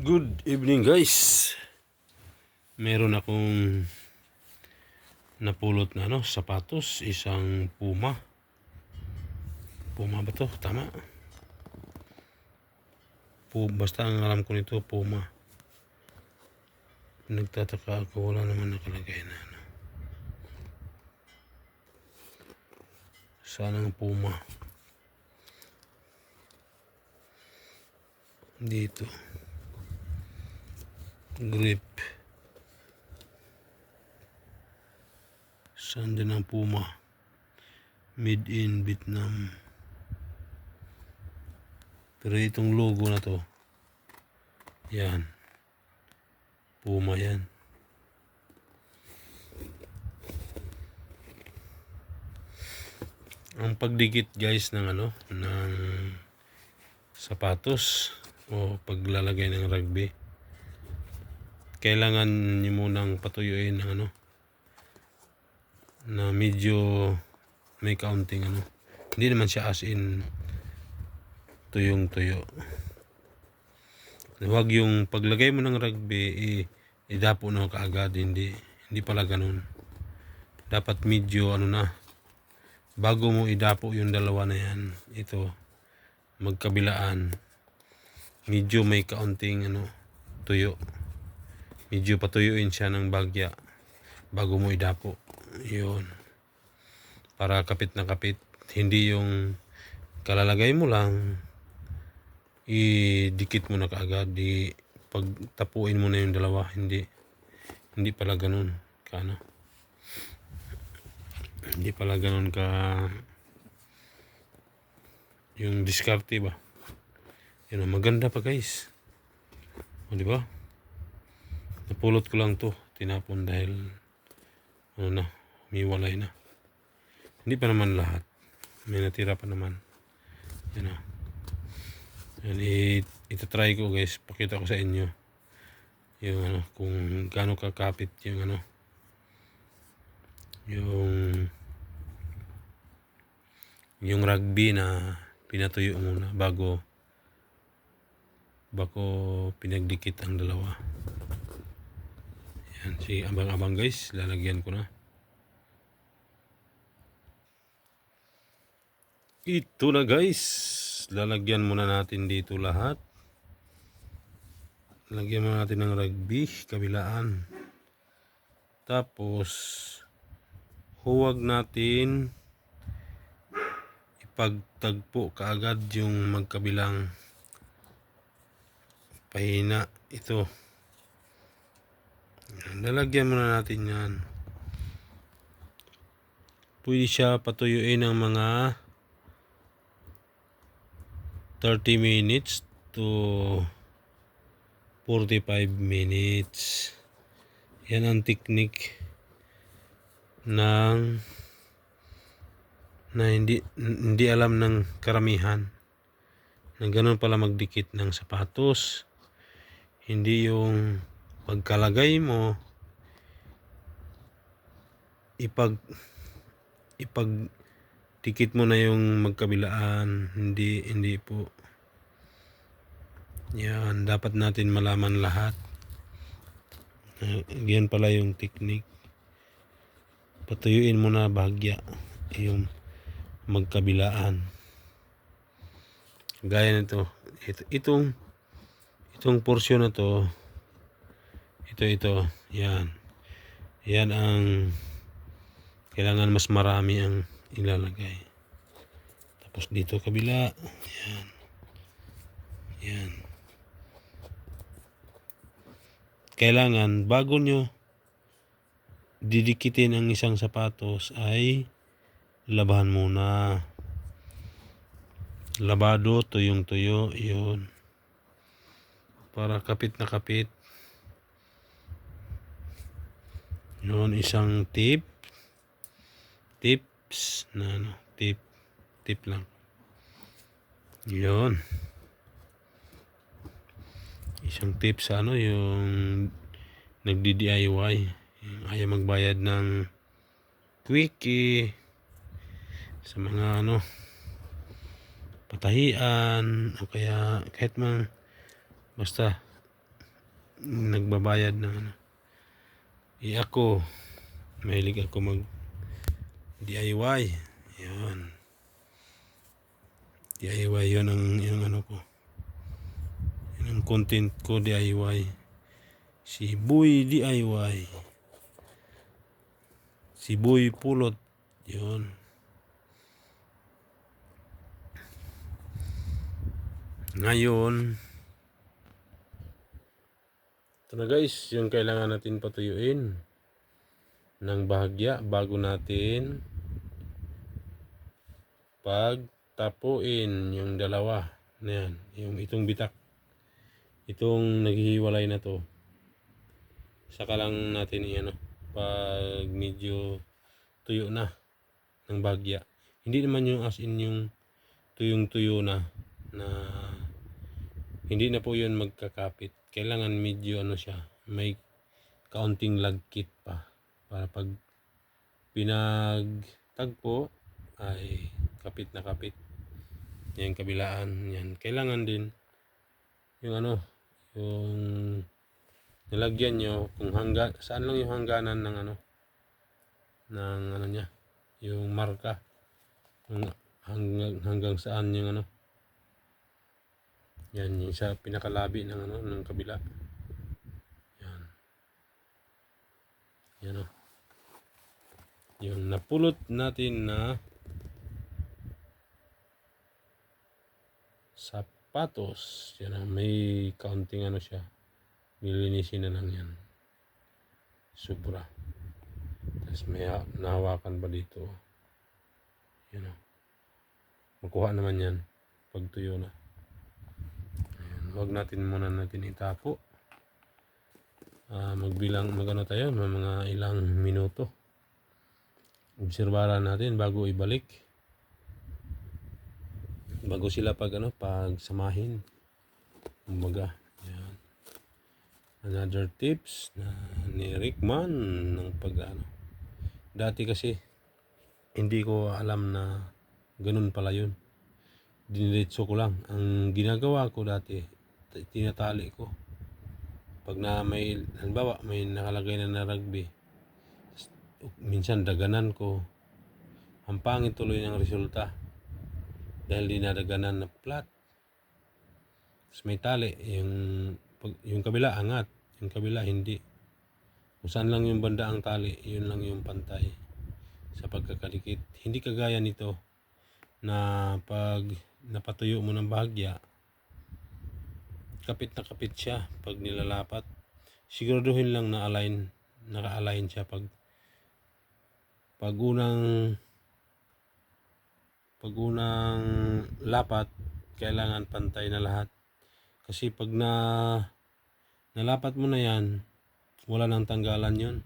Good evening guys. Meron akong napulot na ano, sapatos, isang Puma. Puma ba to? Tama. Puma, basta ang alam ko nito Puma. Nagtataka ako wala naman nakalagay na ano. Sana ang Puma. Dito grip. Saan din Puma? Made in Vietnam. Pero itong logo na to yan. Puma yan. Ang pagdikit guys ng ano ng sapatos o paglalagay ng rugby kailangan nyo munang patuyuin ng ano na medyo may counting ano. Hindi naman siya as in tuyong tuyo huwag yung paglagay mo ng rugby i, idapo na kaagad. Hindi hindi pala ganun. Dapat medyo ano na bago mo idapo yung dalawa na yan ito magkabilaan. Medyo may kaunting ano tuyo medyo patuyuin siya ng bagya bago mo idapo. Yun. Para kapit na kapit. Hindi yung kalalagay mo lang idikit mo na kaagad. Di pagtapuin mo na yung dalawa hindi hindi pala ganun ka ano. Hindi pala ganun ka yung diskarte ba? Yun maganda pa guys. O di ba napulot ko lang to. Tinapon dahil ano na umiwalay na. Hindi pa naman lahat. May natira pa naman. Yan na. Yan i- itatry ko guys. Pakita ko sa inyo yung ano kung gaano kakapit yung ano. Yung yung rugby na pinatuyo muna bago bago pinagdikit ang dalawa yan si abang-abang guys. Lalagyan ko na. Ito na guys. Lalagyan muna natin dito lahat. Lagyan muna natin ng rugby kabilaan. Tapos huwag natin ipagtagpo kaagad yung magkabilang pahina. Ito lalagyan muna natin yan. Pwede siya patuyuin ng mga 30 minutes to 45 minutes. Yan ang technique ng na hindi hindi alam ng karamihan na ganun pala magdikit ng sapatos. Hindi yung pagkalagay mo ipag ipag dikit mo na yung magkabilaan. Hindi hindi po. Yan dapat natin malaman lahat. Uh, yan pala yung technique. Patuyuin mo na bahagya yung magkabilaan. Gaya nito ito itong itong porsyon na to ito ito. Yan. Yan ang kailangan mas marami ang ilalagay. Tapos dito kabila. Yan. Yan. Kailangan bago nyo didikitin ang isang sapatos ay labahan muna. Labado tuyong tuyo yun. Para kapit na kapit yun isang tip. Tips na ano tip tip lang. Yun. Isang tip sa ano yung nagdi-DIY yung ayaw magbayad ng quickie sa mga ano patahian o kaya kahit mang basta nagbabayad ng ano. Eh ako, mahilig ako mag DIY. Yan. DIY yun ang yung ano ko. Yun ang content ko DIY. Si Boy DIY. Si Boy Pulot. Yun. Ngayon, ito na guys, yung kailangan natin patuyuin ng bahagya bago natin pagtapuin yung dalawa na yan, yung itong bitak. Itong naghihiwalay na to. Saka lang natin ano pag medyo tuyo na ng bahagya. Hindi naman yung as in yung tuyong tuyo na na hindi na po yun magkakapit. Kailangan medyo ano siya may kaunting lagkit pa. Para pag pinagtagpo ay kapit na kapit. Yan kabilaan yan. Kailangan din yung ano yung nilagyan nyo kung hangga saan lang yung hangganan ng ano ng ano niya yung marka. Hanggang, hanggang saan yung ano yan yung sa pinakalabi ng ano ng kabila. Yan. Yan o yung napulot natin na sapatos. Yan ang may kaunting ano siya. Nilinisin na lang yan. Sobra. Tapos may ha- nahawakan pa dito? Yan o makuha naman yan. Pag tuyo na huwag natin muna natin itapo Ah, magbilang magano tayo mga ilang minuto. Obserbaran natin bago ibalik. Bago sila pag ano pag samahin. Kumbaga yan. Another tips na ni Rickman ng pag ano. Dati kasi hindi ko alam na ganun pala yun. Diniritso ko lang. Ang ginagawa ko dati tinatali ko. Pag na may halimbawa may nakalagay na na rugby minsan daganan ko. Ang pangit tuloy ng resulta dahil dinadaganan na flat Tapos may tali yung yung kabila angat. Yung kabila hindi. Kung saan lang yung banda ang tali yun lang yung pantay sa pagkakadikit hindi kagaya nito na pag napatuyo mo ng bahagya kapit na kapit siya pag nilalapat. Siguraduhin lang na align naka-align siya pag pag unang pag unang lapat kailangan pantay na lahat. Kasi pag na nalapat mo na yan wala nang tanggalan yon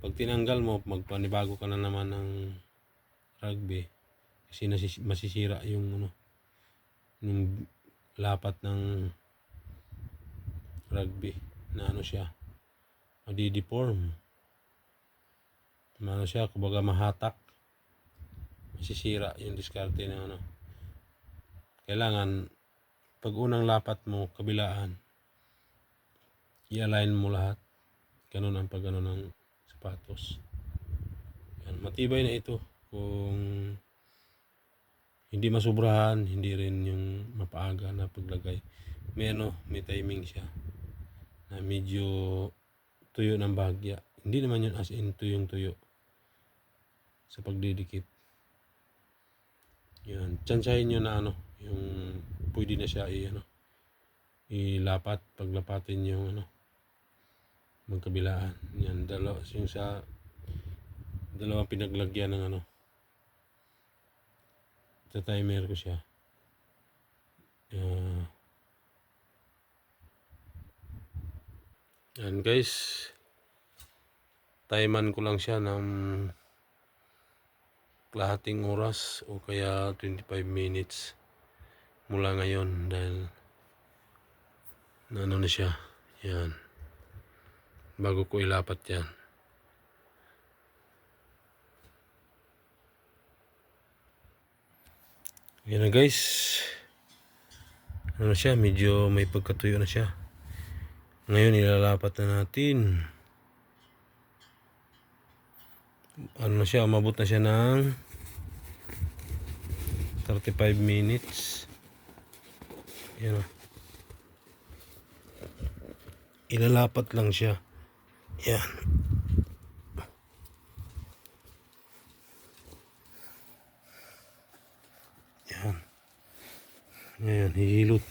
pag tinanggal mo magpanibago ka na naman ng rugby. Kasi nasis- masisira yung ano yung lapat ng rugby na ano siya madideform. Ano siya kumbaga mahatak. Masisira yung diskarte ng ano. Kailangan pag unang lapat mo kabilaan i-align mo lahat. Ganun ang pag ano ng sapatos. Yan, matibay na ito kung hindi masubrahan, hindi rin yung mapaaga na paglagay. May ano, may timing siya na medyo tuyo ng bahagya. Hindi naman yun as in tuyong tuyo sa pagdidikit. Yan, tsansyahin nyo na ano, yung pwede na siya i ano, ilapat, paglapatin yung ano, magkabilaan. Yan, dalawa, yung sa dalawang pinaglagyan ng ano, sa timer ko siya. Uh, yan guys. Timean ko lang siya ng kalahating oras o kaya 25 minutes mula ngayon dahil ano na siya. Yan. Bago ko ilapat yan. Yan na guys. Ano na siya, medyo may pagkatuyo na siya. Ngayon ilalapat na natin. Ano na siya, umabot na siya ng 35 minutes. Yan o. Ilalapat lang siya. Yan. Yan. Ngayon, hihilot.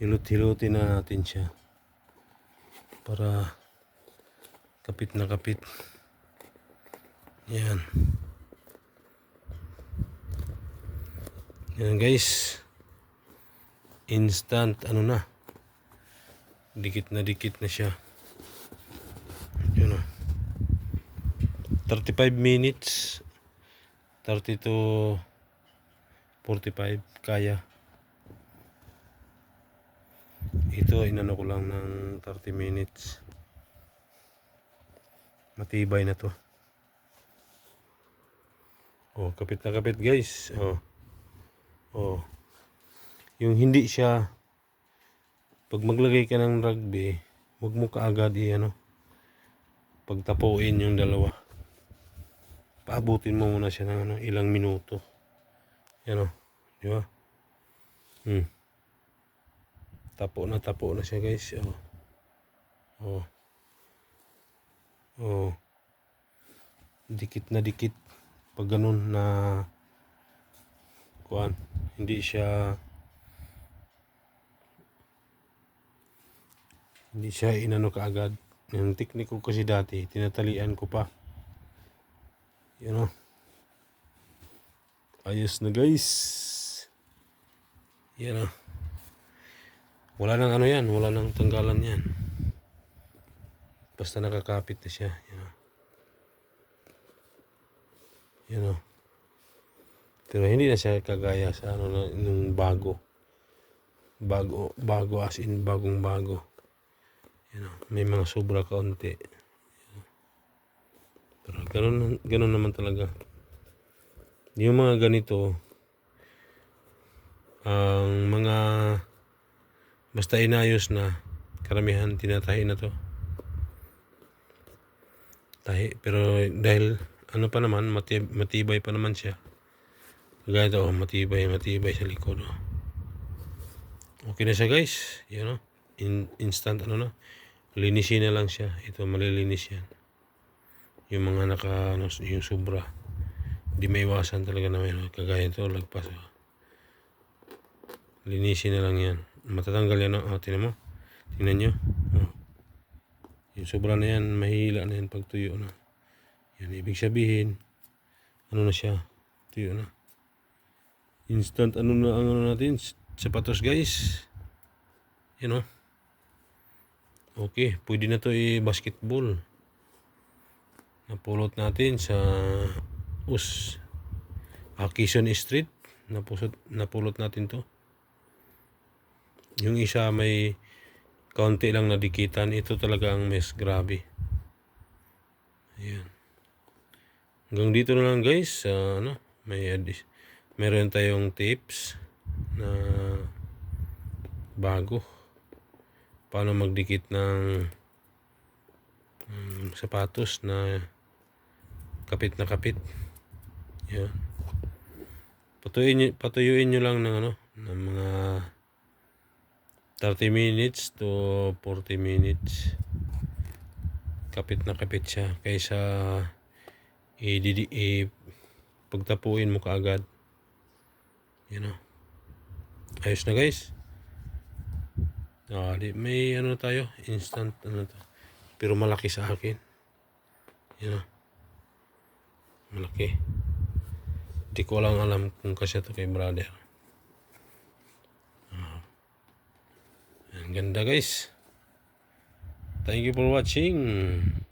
Hilot-hilutin na natin siya. Para kapit na kapit. Yan. Yan guys. Instant ano na. Dikit na dikit na siya. Yun o. 35 minutes. 30 to 45 kaya. Ito inano ko lang ng 30 minutes. Matibay na to. Oh, kapit na kapit guys. Oh. Oh. Yung hindi siya pag maglagay ka ng rugby, huwag mo kaagad i ano pagtapuin yung dalawa. Paabutin mo muna siya ng ano, ilang minuto. Yan oh. Di ba? Hmm. Tapo na tapo na siya guys. Oh. Oh. Oh. Dikit na dikit. Pag ganun na kuan, hindi siya hindi siya inano kaagad. Yung teknik ko kasi dati, tinatalian ko pa. Yan o. Ayos na guys. Yan o. Wala nang ano yan, wala nang tanggalan yan. Basta nakakapit na siya. Yan o. Yan o. Pero hindi na siya kagaya sa ano na nung bago. Bago, bago as in bagong bago. Yan o. May mga sobra kaunti. Yan o. Pero ganun, ganun naman talaga. Yung mga ganito, ang mga basta inayos na karamihan tinatahi na to. Tahi, pero dahil ano pa naman, matib, matibay pa naman siya. Kagaya ito, oh, matibay, matibay sa likod. Oh. Okay na siya guys. Yan oh. In, instant ano na. Linisin na lang siya. Ito, malilinis yan. Yung mga naka, ano, yung sobra. Hindi may iwasan talaga na mayroon. Kagaya ito, lagpas. Oh. Linisin na lang yan. Matatanggal yan. Oh, tinan mo. Tingnan nyo. Oh. Yung sobra na yan, mahila na yan pag tuyo na. Yan, ibig sabihin, ano na siya, tuyo na. Instant ano na ang ano natin, sapatos guys. Yan o. Okay, pwede na to i-basketball. Napulot natin sa US Quezon Street. Napusot, napulot natin to. Yung isa may kaunti lang nadikitan. Ito talaga ang mes grabe. Ayan. Hanggang dito na lang guys. Uh, ano, may adis meron tayong tips na bago. Paano magdikit ng um, sapatos na kapit na kapit. Yan. Patuyuin patuyuin nyo lang ng ano, ng mga 30 minutes to 40 minutes. Kapit na kapit siya kaysa i, i, i pagtapuin mo kaagad. Yan o. Ayos na guys. Ah, may ano tayo, instant ano to. Pero malaki sa akin. Yan o. Malaki. Di ko lang alam kung kasya to kay brother. Ah. Ang ganda guys. Thank you for watching.